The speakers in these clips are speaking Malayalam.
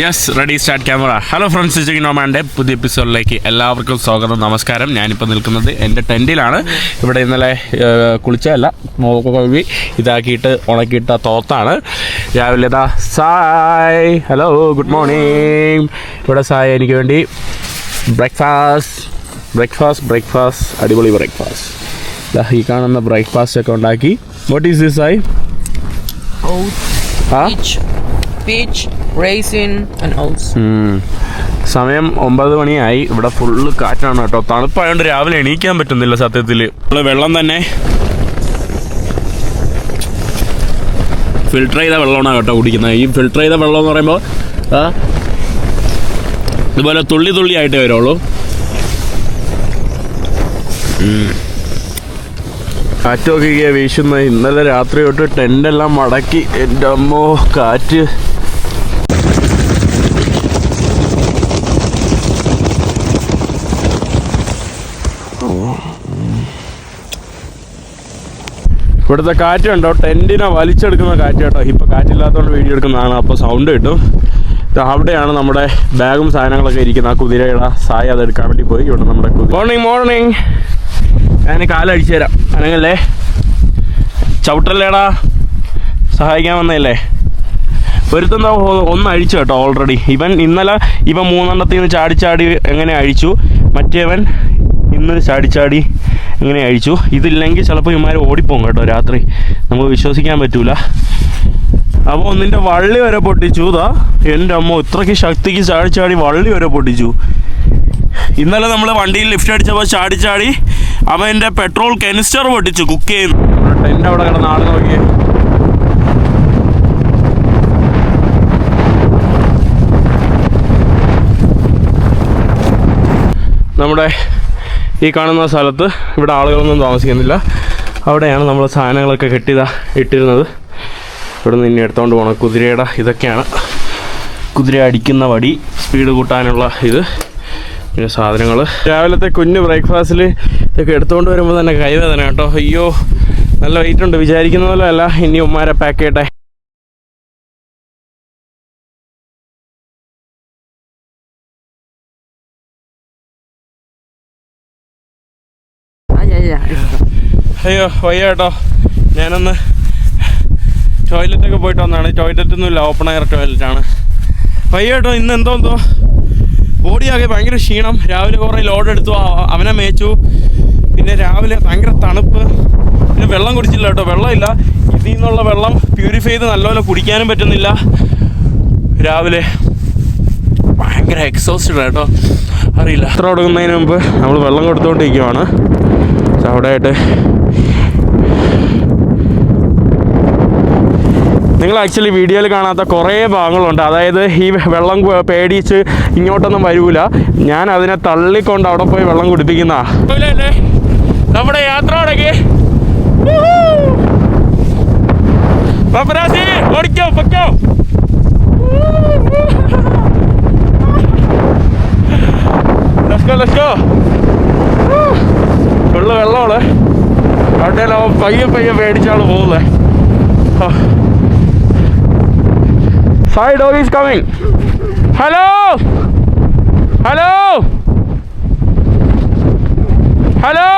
Yes ready start camera hello friends ചിക്കനോമാന്റെ പുതിയ എപ്പിസോഡിലേക്ക് എല്ലാവർക്കും സ്വാഗതം നമസ്കാരം. ഞാനിപ്പോൾ നിൽക്കുന്നത് എന്റെ ടെന്റിലാണ് ഇവിടെ ഇന്നലെ കുളിച്ചതല്ല മോക്ക് കഴുകി ഇതാക്കിയിട്ട് ഉണക്കിയിട്ട തോത്താണ്. രാവിലെ ഇതാ സായ് ഹലോ ഗുഡ് മോർണിംഗ് ഇവിടെ സായ് എനിക്ക് വേണ്ടി ബ്രേക്ക്ഫാസ്റ്റ് ബ്രേക്ക്ഫാസ്റ്റ് ബ്രേക്ക്ഫാസ്റ്റ് അടിപൊളി ബ്രേക്ക്ഫാസ്റ്റ് ഈ കാണുന്ന ബ്രേക്ക്ഫാസ്റ്റ് ഒക്കെ ഉണ്ടാക്കി. What is this Sai? ആ? Peach, റേസിൻ ആൻഡ് and സമയം ഒമ്പത് മണിയായി. ഇവിടെ ഫുള്ള് കാറ്റാണ് കേട്ടോ. തണുപ്പായതുകൊണ്ട് രാവിലെ എണീക്കാൻ പറ്റുന്നില്ല സത്യത്തിൽ വെള്ളം തന്നെ ഫിൽട്ടർ ചെയ്ത വെള്ളമാണ് കേട്ടോ കുടിക്കുന്നത്. ഈ ഫിൽട്ടർ ചെയ്ത വെള്ളം എന്ന് പറയുമ്പോൾ ഇതുപോലെ തുള്ളി തുള്ളി ആയിട്ടേ വരുള്ളൂ. കാറ്റൊക്കെ വീശുന്ന ഇന്നലെ രാത്രി തൊട്ട് ടെന്റെല്ലാം മടക്കി. എന്റെ അമ്മോ കാറ്റ്. ഇവിടുത്തെ കാറ്റ് കണ്ടോ ടെന്റിനെ വലിച്ചെടുക്കുന്ന കാറ്റ് കേട്ടോ. ഇപ്പോൾ കാറ്റില്ലാത്തതുകൊണ്ട് വീഡിയോ എടുക്കുന്നതാണ്. അപ്പോൾ സൗണ്ട് കിട്ടും. അവിടെയാണ് നമ്മുടെ ബാഗും സാധനങ്ങളൊക്കെ ഇരിക്കുന്ന ആ കുതിരയുടെ സായ അതെടുക്കാൻ വേണ്ടി പോയി. ഇവിടെ നമ്മുടെ മോർണിംഗ് മോർണിംഗ് ഞാൻ കാലടിച്ചു തരാം. അനങ്ങല്ലേ? ചവിട്ടല്ലേടാ? സഹായിക്കാൻ വന്നതല്ലേ? ഒരുത്തുന്ന ഒന്ന് അഴിച്ചു കേട്ടോ ഓൾറെഡി ഇവൻ ഇന്നലെ ഇവൻ മൂന്നെണ്ണത്തിൽ നിന്ന് ചാടി ചാടി എങ്ങനെ അഴിച്ചു? മറ്റേവൻ ഇന്ന് ചാടി ചാടി എങ്ങനെ അഴിച്ചു. ഇതില്ലെങ്കിൽ ചിലപ്പോൾ ഇമാർ ഓടിപ്പോകും കേട്ടോ രാത്രി. നമുക്ക് വിശ്വസിക്കാൻ പറ്റൂല. അപ്പോൾ ഒന്നിന്റെ വള്ളി വരെ പൊട്ടിച്ചു. ഇതാ എന്റെ അമ്മ ഇത്രയ്ക്ക് ശക്തിക്ക് ചാടി ചാടി വള്ളി വരെ പൊട്ടിച്ചു. ഇന്നലെ നമ്മൾ വണ്ടിയിൽ ലിഫ്റ്റ് അടിച്ചപ്പോൾ ചാടി ചാടി അവൻ എന്റെ പെട്രോൾ കെനിസ്റ്റർ പൊട്ടിച്ചു കുക്ക് ചെയ്യുന്നു. ടെന്റ് അവിടെ കിടന്ന ആൾ നോക്കിയേ. നമ്മുടെ ഈ കാണുന്ന സ്ഥലത്ത് ഇവിടെ ആളുകളൊന്നും താമസിക്കുന്നില്ല. അവിടെയാണ് നമ്മൾ സാധനങ്ങളൊക്കെ കെട്ടിയതാ ഇട്ടിരുന്നത്. ഇവിടെ നിന്ന് ഇനി എടുത്തുകൊണ്ട് പോകണം കുതിരയുടെ ഇതൊക്കെയാണ്. കുതിര അടിക്കുന്ന വടി സ്പീഡ് കൂട്ടാനുള്ള ഇത്. പിന്നെ സാധനങ്ങൾ രാവിലത്തെ കുഞ്ഞ് ബ്രേക്ക്ഫാസ്റ്റിൽ ഇതൊക്കെ എടുത്തുകൊണ്ട് വരുമ്പോൾ തന്നെ കൈവേദന കേട്ടോ. അയ്യോ നല്ല വെയിറ്റ് ഉണ്ട്. വിചാരിക്കുന്ന പോലെ അല്ല. ഇനി ഉമ്മാരെ പാക്ക് ചെയ്യട്ടെ. അയ്യോ വയ്യ കേട്ടോ ഞാനൊന്ന് ടോയ്ലറ്റൊക്കെ പോയിട്ട് വന്നതാണ്. ടോയ്ലറ്റ് ഒന്നുമില്ല ഓപ്പൺ എയർ ടോയ്ലറ്റ് ആണ്. വയ്യ കേട്ടോ ഇന്ന് എന്തോ എന്തോ. ബോഡിയാകെ ഭയങ്കര ക്ഷീണം. രാവിലെ കുറേ ലോഡ് എടുത്തു. അവനെ മേച്ചു. പിന്നെ രാവിലെ ഭയങ്കര തണുപ്പ്. പിന്നെ വെള്ളം കുടിച്ചില്ല കേട്ടോ. വെള്ളമില്ല. ഇതിൽ നിന്നുള്ള വെള്ളം പ്യൂരിഫൈ ചെയ്ത് നല്ലപോലെ കുടിക്കാനും പറ്റുന്നില്ല. രാവിലെ ഭയങ്കര എക്സോസ്റ്റഡ് കേട്ടോ. അറിയില്ല. അത്ര തുടങ്ങുന്നതിന് മുമ്പ് നമ്മൾ വെള്ളം കൊടുത്തുകൊണ്ടിരിക്കുവാണ് അവിടെ ആയിട്ട് നിങ്ങൾ ആക്ച്വലി വീഡിയോയിൽ കാണാത്ത കുറേ ഭാഗങ്ങളുണ്ട്. അതായത് ഈ വെള്ളം പേടിച്ച് ഇങ്ങോട്ടൊന്നും വരൂല. ഞാൻ അതിനെ തള്ളിക്കൊണ്ട് അവിടെ പോയി വെള്ളം കുടിപ്പിക്കുന്ന. നമ്മുടെ യാത്ര ഓടിക്കോ Let's go, let's go. Full വെള്ളമാണ്. അവിടെ പയ്യെ പയ്യെ പേടിച്ചാണ് പോകുന്നത് Sai dog is coming hello hello hello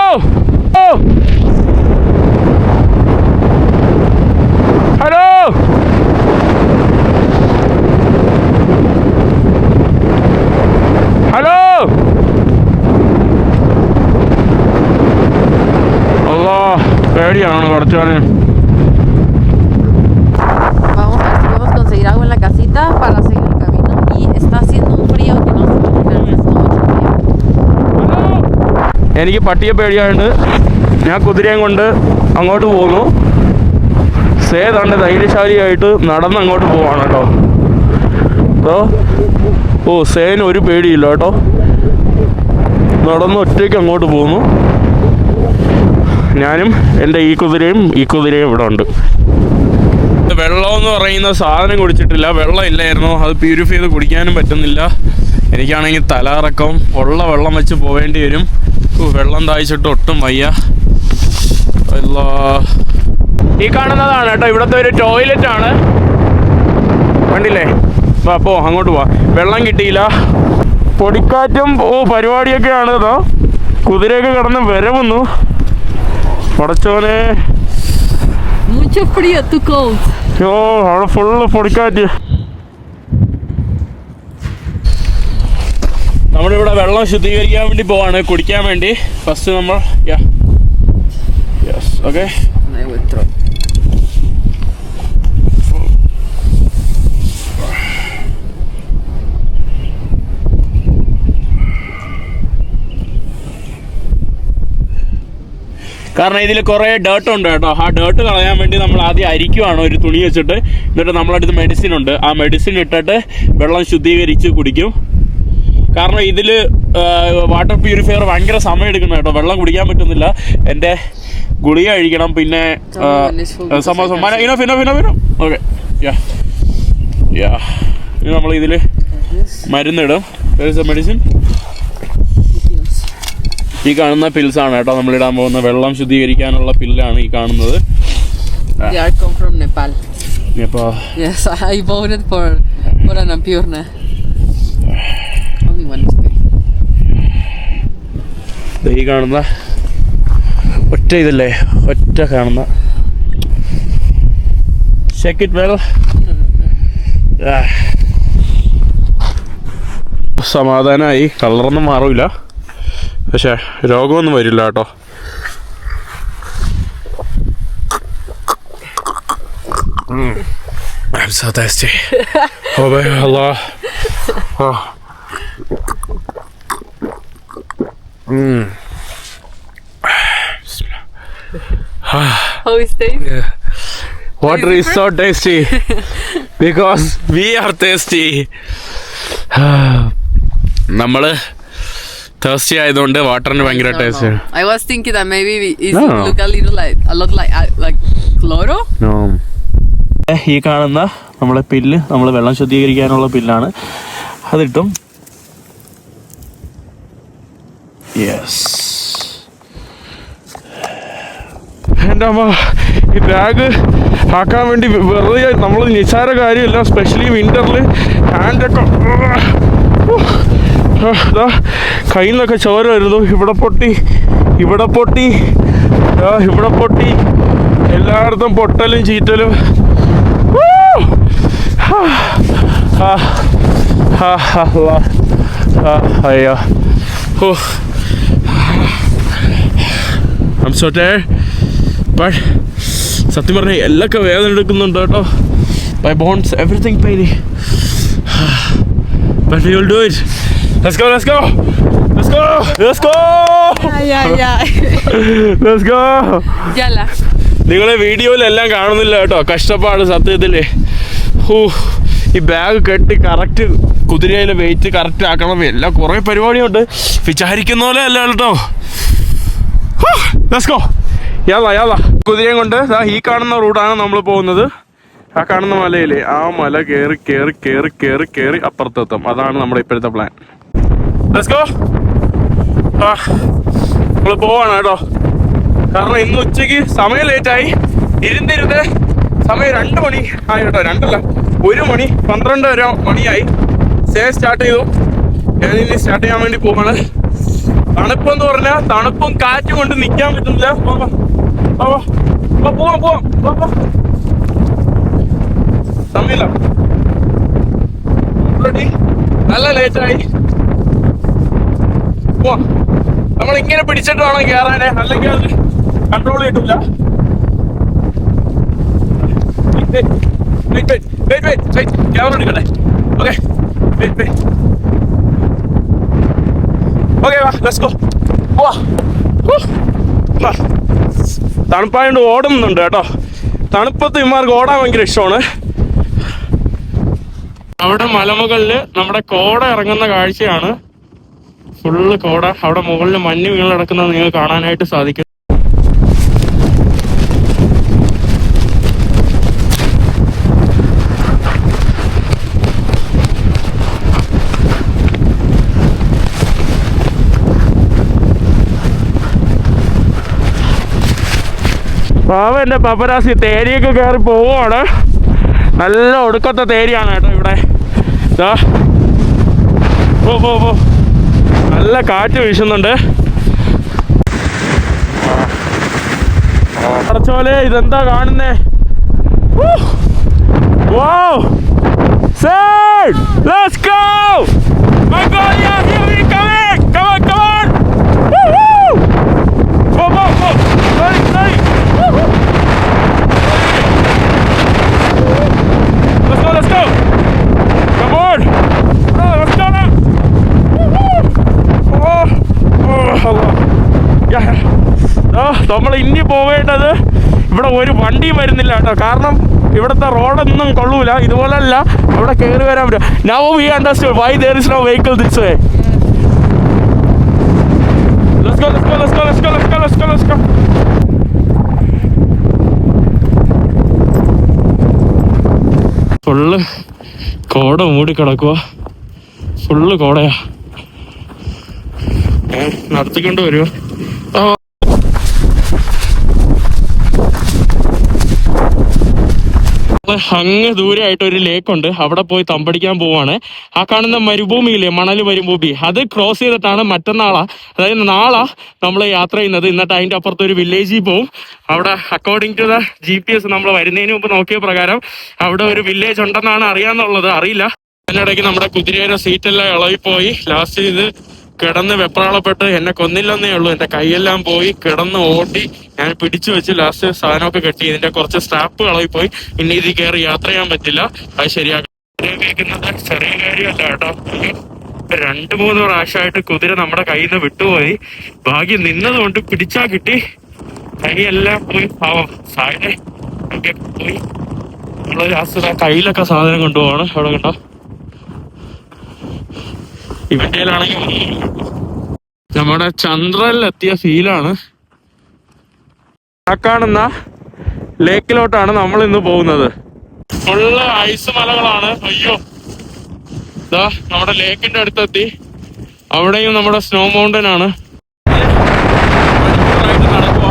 എനിക്ക് പട്ടിയെ പേടിയാണ് ഞാൻ കുതിരയും കൊണ്ട് അങ്ങോട്ട് പോകുന്നു. സേതാണ്ട് ധൈര്യശാലിയായിട്ട് നടന്ന് അങ്ങോട്ട് പോവാണ് കേട്ടോ. ഓ ഓ സേന് ഒരു പേടിയില്ല കേട്ടോ. നടന്ന് ഒറ്റയ്ക്ക് അങ്ങോട്ട് പോകുന്നു. ഞാനും എന്റെ ഈ കുതിരയും ഈ കുതിരയും ഇവിടെ ഉണ്ട്. വെള്ളം എന്ന് പറയുന്ന സാധനം കുടിച്ചിട്ടില്ല. വെള്ളം ഇല്ലായിരുന്നു. അത് പ്യൂരിഫൈ ചെയ്ത് കുടിക്കാനും പറ്റുന്നില്ല. എനിക്കാണെങ്കിൽ തലാറക്കം ഉള്ള വെള്ളം വെച്ച് പോവേണ്ടി വരും. വെള്ളം താഴ്ചിട്ട് ഒട്ടും വയ്യ. ഈ കാണുന്നതാണ് കേട്ടോ ഇവിടുത്തെ ഒരു ടോയ്ലറ്റ് ആണ്. കണ്ടില്ലേ? അപ്പോ പോ അങ്ങോട്ട് പോവാ വെള്ളം കിട്ടിയില്ല. പൊടിക്കാറ്റും ഓ പരിപാടിയൊക്കെയാണ് കേട്ടോ. കുതിരയൊക്കെ കിടന്ന് വരവുന്നു. പടച്ചോനെ. ഓ അവിടെ ഫുള്ള് പൊടിക്കാറ്റ്. നമ്മളിവിടെ വെള്ളം ശുദ്ധീകരിക്കാൻ വേണ്ടി പോവാണ്. കുടിക്കാൻ വേണ്ടി. ഫസ്റ്റ് നമ്മൾ ഓക്കെ. കാരണം ഇതിൽ കുറേ ഡേർട്ട് ഉണ്ട് കേട്ടോ. ആ ഡേർട്ട് കളയാൻ വേണ്ടി നമ്മൾ ആദ്യം അരിക്കുവാണ് ഒരു തുണി വെച്ചിട്ട്. എന്നിട്ട് നമ്മളടുത്ത് മെഡിസിൻ ഉണ്ട്. ആ മെഡിസിൻ ഇട്ടിട്ട് വെള്ളം ശുദ്ധീകരിച്ച് കുടിക്കും. കാരണം ഇതിൽ വാട്ടർ പ്യൂരിഫയർ ഭയങ്കര സമയം എടുക്കുന്ന കേട്ടോ. വെള്ളം കുടിക്കാൻ പറ്റുന്നില്ല. എന്റെ ഗുളിക കഴിക്കണം പിന്നെ enough fine fine okay yeah yeah ഇനി നമ്മൾ ഇതിൽ മരുന്നിടും. മെഡിസിൻ ഈ കാണുന്ന പിൽസ് ആണ് നമ്മൾ ഇടാൻ പോകുന്ന വെള്ളം ശുദ്ധീകരിക്കാനുള്ള പില്ലാണ് ഈ കാണുന്നത്. They are come from Nepal. അപ്പോൾ Yes, I voted for for an Ampurna. ഈ കാണുന്ന ഒറ്റ ഇതല്ലേ ഒറ്റ കാണുന്ന ഇറ്റ് വെൽ സമാധാനമായി കളറൊന്നും മാറില്ല പക്ഷേ രോഗമൊന്നും വരില്ല കേട്ടോ. I'm so thirsty. Oh my Allah. Oh. How is taste? Yeah. Water is is so tasty because we are thirsty. നമ്മൾ തേഴ്സ്റ്റി ആയതുകൊണ്ട് വാട്ടറിന് ഭയങ്കര taste I was thinking that maybe we- it No, no. look a little like a lot like uh, like chloro. ഈ കാണുന്ന നമ്മളെ പില്ല് നമ്മൾ വെള്ളം ശുദ്ധീകരിക്കാനുള്ള പില്ലാണ് അതിട്ടും യെസ് എന്റെ അമ്മ ഈ ബാഗ് ആക്കാൻ വേണ്ടി വെറുതെ നമ്മൾ നിസ്സാര കാര്യമില്ല സ്പെഷ്യലി വിന്ററിൽ ഹാൻഡൊക്കെ കയ്യിൽ നിന്നൊക്കെ ചോര വരുന്നു. ഇവിടെ പൊട്ടി ഇവിടെ പൊട്ടി ഇവിടെ പൊട്ടി. എല്ലായിടത്തും പൊട്ടലും ചീറ്റലും. അയ്യോ. ഹോ I'm so tired. But സത്യം പറഞ്ഞ എല്ലൊക്കെ വേദന എടുക്കുന്നുണ്ട് കേട്ടോ. By bones everything pain but you will do it let's go let's go let's go let's go Yeah, yeah, let's go yeah. Yala. നിങ്ങളെ വീഡിയോയിലെല്ലാം കാണുന്നില്ല കേട്ടോ. കഷ്ടപ്പാട് സത്യത്തിൽ ഹൂ ഈ ബാഗ് കെട്ടി കറക്റ്റ് കുതിരയിലെ വെയിറ്റ് കറക്റ്റ് ആക്കണം. എല്ലാം കുറേ പരിപാടിയുണ്ട്. വിചാരിക്കുന്ന പോലെ അല്ല കേട്ടോ. ഗോ യാള യാള. കുതിരയും കൊണ്ട് ഈ കാണുന്ന റൂട്ടാണ് നമ്മൾ പോകുന്നത്. ആ കാണുന്ന മലയില്ലേ ആ മല കയറി കയറി കയറി കയറി കയറി അപ്പുറത്തെത്തും. അതാണ് നമ്മുടെ ഇപ്പോഴത്തെ പ്ലാൻ ആ നമ്മൾ പോവാണ് കേട്ടോ. കാരണം ഇന്ന് ഉച്ചയ്ക്ക് സമയം ലേറ്റായി ഇരുന്നിരുന്ന് സമയം രണ്ട് മണി ആയി കേട്ടോ. രണ്ടല്ല ഒരു മണി പന്ത്രണ്ട് വരെ മണിയായി. സ്റ്റേ സ്റ്റാർട്ട് ചെയ്തു. ഞാനിനി സ്റ്റാർട്ട് ചെയ്യാൻ വേണ്ടി പോവാണ്. തണുപ്പെന്ന് പറഞ്ഞാൽ തണുപ്പും കാറ്റും കൊണ്ട് നിൽക്കാൻ പറ്റുന്നില്ല. പോവാം പോവാം. സമയമില്ല? നല്ല ലേറ്റായി. പോവാം. നമ്മൾ ഇങ്ങനെ പിടിച്ചിട്ട് വേണം കയറാനേ അല്ലെങ്കിൽ അത് കൺട്രോൾ കിട്ടില്ല ക്യാമറ എടുക്കട്ടെ. ഓക്കെ ഓക്കെ വാ ലെറ്റ്സ് ഗോ വാ. തണുപ്പായോണ്ട് ഓടുന്നുണ്ട് കേട്ടോ. തണുപ്പത്ത് ഇമാർക്ക് ഓടാൻ ഭയങ്കര ഇഷ്ടമാണ്. അവിടെ മലമുകളിൽ നമ്മുടെ കോട ഇറങ്ങുന്ന കാഴ്ചയാണ്. ഫുള്ള് കോട. അവിടെ മുകളിൽ മഞ്ഞ് വീണ് കിടക്കുന്നത് നിങ്ങൾക്ക് കാണാനായിട്ട് സാധിക്കും. പാവ എന്റെ പപ്പരാസി തേരിയൊക്കെ കയറി പോവുകയാണ് നല്ല ഒടുക്കത്തെ തേരിയാണ് കേട്ടോ ഇവിടെ പോ പോ നല്ല കാറ്റ് വീശുന്നുണ്ട് അടച്ചോലെ ഇതെന്താ കാണുന്നേ Wow! Sir! Let's go! My God, yeah, here we coming! Come on, come on! Woo-hoo! Go, go, go! Sorry, sorry! Woo-hoo! Let's go, let's go! Come on! Oh, let's go now! Woo-hoo! Oh, oh, Allah. Yeah. ആ നമ്മൾ ഇനി പോവേണ്ടത് ഇവിടെ ഒരു വണ്ടിയും വരുന്നില്ല കേട്ടോ. കാരണം ഇവിടുത്തെ റോഡൊന്നും കൊള്ളൂല. ഇതുപോലല്ല അവിടെ കയറി വരാൻ പറ്റും. Now we understand why there is no vehicle this way. Full കോട മൂടി കിടക്കുക ഫുള്ള് കോടയാ. നടത്തിക്കൊണ്ട് വരുമോ ആ നമ്മൾ അങ്ങ് ദൂരെയായിട്ട് ഒരു ലേക്ക് ഉണ്ട്. അവിടെ പോയി തമ്പടിക്കാൻ പോവാണ്. ആ കാണുന്ന മരുഭൂമിയിലെ മണൽ മരുഭൂമി? അത് ക്രോസ് ചെയ്തിട്ടാണ് മറ്റന്നാളാ അതായത് നാളാ നമ്മൾ യാത്ര ചെയ്യുന്നത്. എന്നിട്ട് അതിന്റെ അപ്പുറത്ത് ഒരു വില്ലേജിൽ പോവും. അവിടെ according to the G P S നമ്മൾ വരുന്നതിന് മുമ്പ് നോക്കിയ പ്രകാരം അവിടെ ഒരു വില്ലേജ് ഉണ്ടെന്നാണ് അറിയാന്നുള്ളത്. അറിയില്ല. അതിനിടയ്ക്ക് നമ്മുടെ കുതിരയുടെ സീറ്റെല്ലാം ഇളകിപ്പോയി. ലാസ്റ്റ് ഇത് കിടന്ന് വെപ്രാളപ്പെട്ട് എന്നെ കൊന്നില്ലെന്നേ ഉള്ളൂ. എന്റെ കൈയെല്ലാം പോയി കിടന്ന് ഓടി ഞാൻ പിടിച്ചു വെച്ച് ലാസ്റ്റ് സാധനമൊക്കെ കെട്ടി. ഇതിന്റെ കുറച്ച് സ്റ്റാപ്പ് പോയി. ഇനി ഇത് കയറി യാത്ര ചെയ്യാൻ പറ്റില്ല. അത് ശരിയാക്കാം കുതിര കേൾക്കുന്നത് ചെറിയ കാര്യമല്ല കേട്ടോ. രണ്ടു മൂന്ന് പ്രാവശ്യമായിട്ട് കുതിര നമ്മുടെ കയ്യിൽ നിന്ന് വിട്ടുപോയി. ഭാഗ്യം നിന്നത് കൊണ്ട് പിടിച്ചാ കിട്ടി. കൈയെല്ലാം പോയി. പാവം. സാധനം പോയി. നമ്മളൊരു ലാസ്റ്റ് കയ്യിലൊക്കെ സാധനം കൊണ്ടുപോവാണ്. അവിടെ കണ്ടോ? ഇവന്റെ കയ്യിലാണെങ്കിൽ നമ്മുടെ ചന്ദ്രനിലെത്തിയ ഫീലാണ്. ആ കാണുന്ന ലേക്കിലോട്ടാണ് നമ്മൾ ഇന്ന് പോകുന്നത്. ഫുള്ള് ഐസ് മലകളാണ്. അയ്യോ. നമ്മുടെ ലേക്കിന്റെ അടുത്തെത്തി. അവിടെയും നമ്മുടെ സ്നോ മൗണ്ടൻ ആണ് മണിക്കൂറായിട്ട് നടക്കുവാ.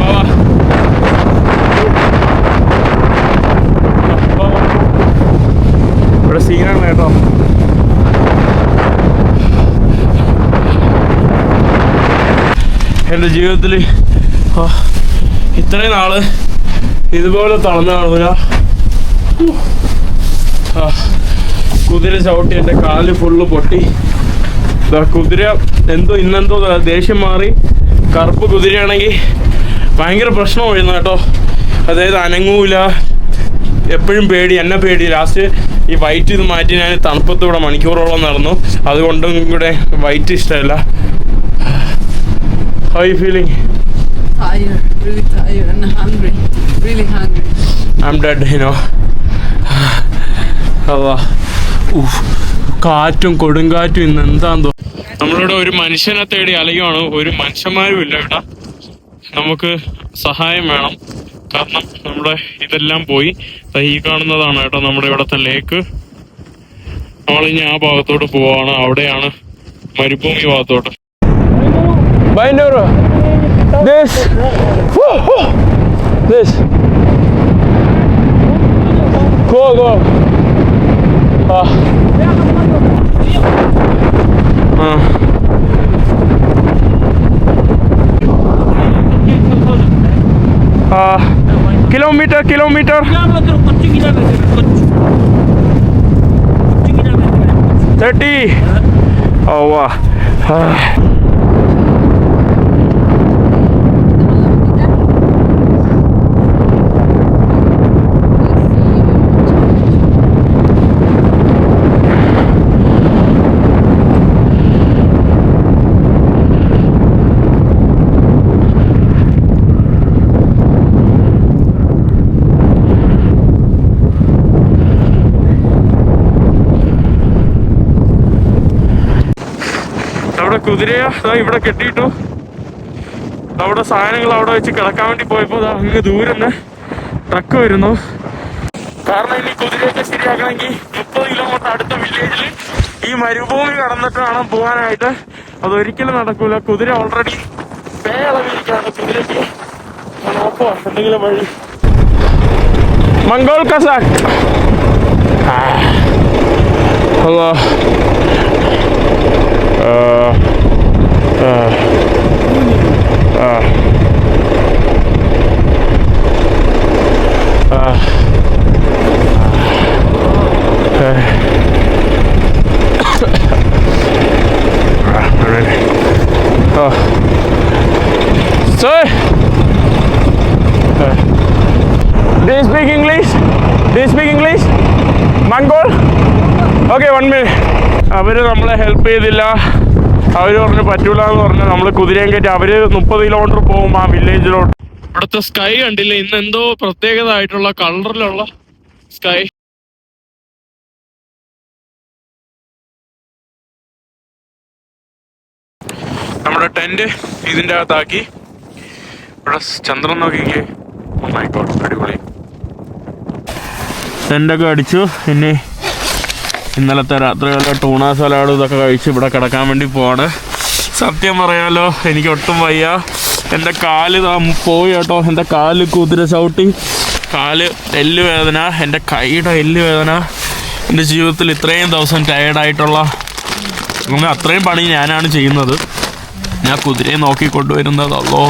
വാ, വാ. വാ, വാ. ഇവിടെ സീനാണ് കേട്ടോ എന്റെ ജീവിതത്തിൽ ഇത്രയും നാൾ ഇതുപോലെ തളർന്ന കാണൂല കുതിര ചവിട്ടി എന്റെ കാൽ ഫുള്ള് പൊട്ടി. കുതിര എന്തോ ഇന്നെന്തോ ദേഷ്യം മാറി. കറുപ്പ് കുതിരയാണെങ്കിൽ ഭയങ്കര പ്രശ്നമായിരുന്നു കേട്ടോ. അതായത് അനങ്ങൂല. എപ്പോഴും പേടി എന്നെ പേടി. ലാസ്റ്റ് ഈ വൈറ്റ് ഇത് മാറ്റി ഞാൻ തണുപ്പത്തൂടെ മണിക്കൂറോളം നടന്നു. അതുകൊണ്ടും കൂടെ വൈറ്റ് ഇഷ്ടമല്ല. How you feeling? Tired, really tired and hungry. Really hungry. I'm dead, you know. കാറ്റും കൊടുങ്കാറ്റും ഇന്ന് എന്താന്തോ നമ്മളിവിടെ ഒരു മനുഷ്യനെ തേടി അലയുവാണ് ഒരു മനുഷ്യന്മാരും ഇല്ല ഇവിടെ നമുക്ക് സഹായം വേണം കാരണം നമ്മുടെ ഇതെല്ലാം പോയി ഈ കാണുന്നതാണ് കേട്ടോ നമ്മുടെ ഇവിടുത്തെ ലേക്ക് നമ്മളിനി ആ ഭാഗത്തോട്ട് പോവാണ് അവിടെയാണ് മരുഭൂമി ഭാഗത്തോട്ട് Bayonetta. This. This. Go, go. Ah. Uh. Kilometre kilometre thirty ओ वाह അവിടെ കുതിരയെ. ഇവിടെ കെട്ടിയിട്ടു. അവിടെ സാധനങ്ങൾ അവിടെ വെച്ച് കിടക്കാൻ വേണ്ടി പോയപ്പോ അങ്ങ് ദൂരെ ട്രക്ക് വരുന്നു. കാരണം ഇനി കുതിരയൊക്കെ ശരിയാക്കണമെങ്കിൽ മുപ്പത് കിലോമീറ്റർ അടുത്ത വില്ലേജിൽ ഈ മരുഭൂമി കടന്നിട്ട് വേണം പോകാനായിട്ട്. അതൊരിക്കലും നടക്കൂല. കുതിര ഓൾറെഡി പേളവിരിക്കാണ് കുതിരയ്ക്ക് നോക്കുവാ എന്തെങ്കിലും വഴി. Mongol Kazakh. Allah. Sir! Uh, do you speak English? Do you speak English? Mongol okay one minute അവർ നമ്മളെ ഹെൽപ്പ് ചെയ്തില്ല അവർ പറഞ്ഞു പറ്റൂല എന്ന് പറഞ്ഞു. നമ്മൾ കുതിരയും കയറ്റി അവർ മുപ്പത് കിലോമീറ്റർ പോകും ആ വില്ലേജിലോട്ട് അവിടുത്തെ സ്കൈ കണ്ടില്ല? ഇന്ന് എന്തോ പ്രത്യേകത ആയിട്ടുള്ള കളറിലുള്ള സ്കൈ നമ്മുടെ ടെന്റ് ഇതിന്റെ അകത്താക്കി. ഇവിടെ ചന്ദ്രൻ നോക്കിക്കേ. Oh my God, അടിപൊളി. ടെന്റൊക്കെ അടിച്ചു. ഇനി ഇന്നലത്തെ രാത്രികളിലെ ടൂണ സലാഡ് ഇതൊക്കെ കഴിച്ച് ഇവിടെ കിടക്കാൻ വേണ്ടി പോവാണ്. സത്യം പറയാലോ എനിക്ക് ഒട്ടും വയ്യ. എന്റെ കാൽ പോയി കേട്ടോ. എന്റെ കാൽ കുതിര ചവിട്ടി. കാൽ എല്ല് വേദന എന്റെ കൈയുടെ എല്ല് വേദന എന്റെ ജീവിതത്തിൽ ഇത്രയും ദിവസം ടയേർഡായിട്ടുള്ള അത്രയും പണി ഞാനാണ് ചെയ്യുന്നത്. ഞാൻ കുതിരയെ നോക്കി കൊണ്ടുവരുന്നത് അല്ലോ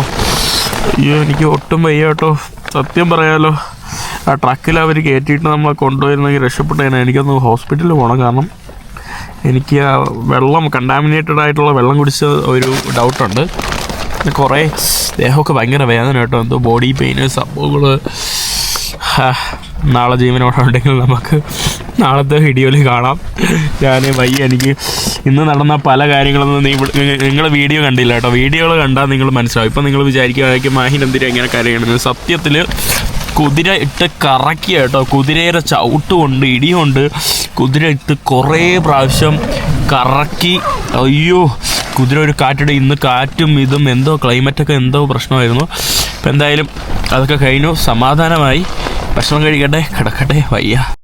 അയ്യോ എനിക്ക് ഒട്ടും വയ്യ കേട്ടോ. സത്യം പറയാലോ. ആ ട്രക്കിൽ അവർ കയറ്റിയിട്ട് നമ്മളെ കൊണ്ടുവരുന്നെങ്കിൽ രക്ഷപ്പെട്ടേനെ. എനിക്കൊന്ന് ഹോസ്പിറ്റലിൽ പോകണം കാരണം എനിക്ക് ആ വെള്ളം കണ്ടാമിനേറ്റഡ് ആയിട്ടുള്ള വെള്ളം കുടിച്ച ഒരു ഡൗട്ടുണ്ട് കുറേ ദേഹമൊക്കെ ഭയങ്കര വേദന കേട്ടോ. എന്തോ ബോഡി പെയിന് സംഭവങ്ങൾ. നാളെ ജീവനോടെ ഉണ്ടെങ്കിൽ നമുക്ക് നാളത്തെ വീഡിയോയിൽ കാണാം. ഞാൻ വയ്യ എനിക്ക് ഇന്ന് നടന്ന പല കാര്യങ്ങളൊന്നും നീ നിങ്ങൾ വീഡിയോ കണ്ടില്ല കേട്ടോ. വീഡിയോകൾ കണ്ടാൽ നിങ്ങൾ മനസ്സിലാവും. ഇപ്പം നിങ്ങൾ വിചാരിക്കുകയാണെങ്കിൽ മാഹിൻ എന്തിനാ എങ്ങനെ കരയണമെന്ന് സത്യത്തിൽ കുതിര ഇട്ട് കറക്കിയ കേട്ടോ. കുതിരയുടെ ചവിട്ടുകൊണ്ട് ഇടിയുണ്ട് കുതിര ഇട്ട് കുറേ പ്രാവശ്യം കറക്കി. അയ്യോ കുതിര ഒരു കാറ്റിടെ ഇന്ന് കാറ്റും ഇതും എന്തോ ക്ലൈമറ്റൊക്കെ എന്തോ പ്രശ്നമായിരുന്നു. ഇപ്പം എന്തായാലും അതൊക്കെ കഴിഞ്ഞു. സമാധാനമായി. ഭക്ഷണം കഴിക്കട്ടെ കിടക്കട്ടെ വയ്യ.